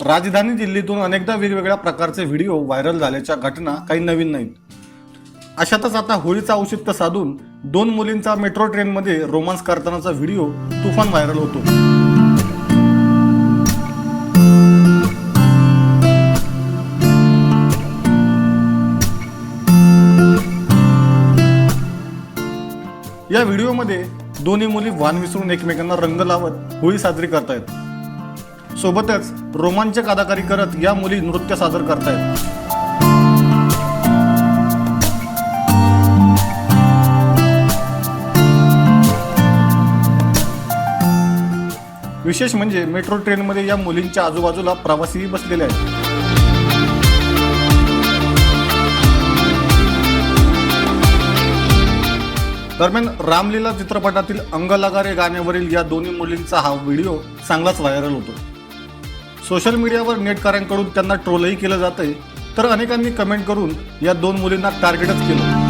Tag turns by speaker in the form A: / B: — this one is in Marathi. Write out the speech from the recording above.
A: राजधानी दिल्लीतून अनेकदा वेगवेगळ्या प्रकारचे व्हिडिओ व्हायरल झाल्याच्या घटना काही नवीन नाहीत. अशातच आता होळीचा औचित्य साधून दोन मुलींचा मेट्रो ट्रेनमध्ये रोमांस करतानाचा व्हिडिओ तुफान व्हायरल होतो. या व्हिडिओमध्ये दोन्ही मुली वाहन विसरून एकमेकांना रंग लावत होळी साजरी करतायत. सोबतच रोमांचक अदाकारी करत या मुली नृत्य सादर करतायत. विशेष म्हणजे मेट्रो ट्रेनमध्ये या मुलींच्या आजूबाजूला प्रवासीही बसलेले आहेत. दरम्यान रामलीला चित्रपटातील अंग लगारे गाण्यावरील या दोन्ही मुलींचा हा व्हिडिओ चांगलाच व्हायरल होतो सोशल मीडियावर नेटकऱ्यांकडून त्यांना ट्रोलही केलं जातंय. तर अनेकांनी कमेंट करून या दोन मुलींना टार्गेटच केलं.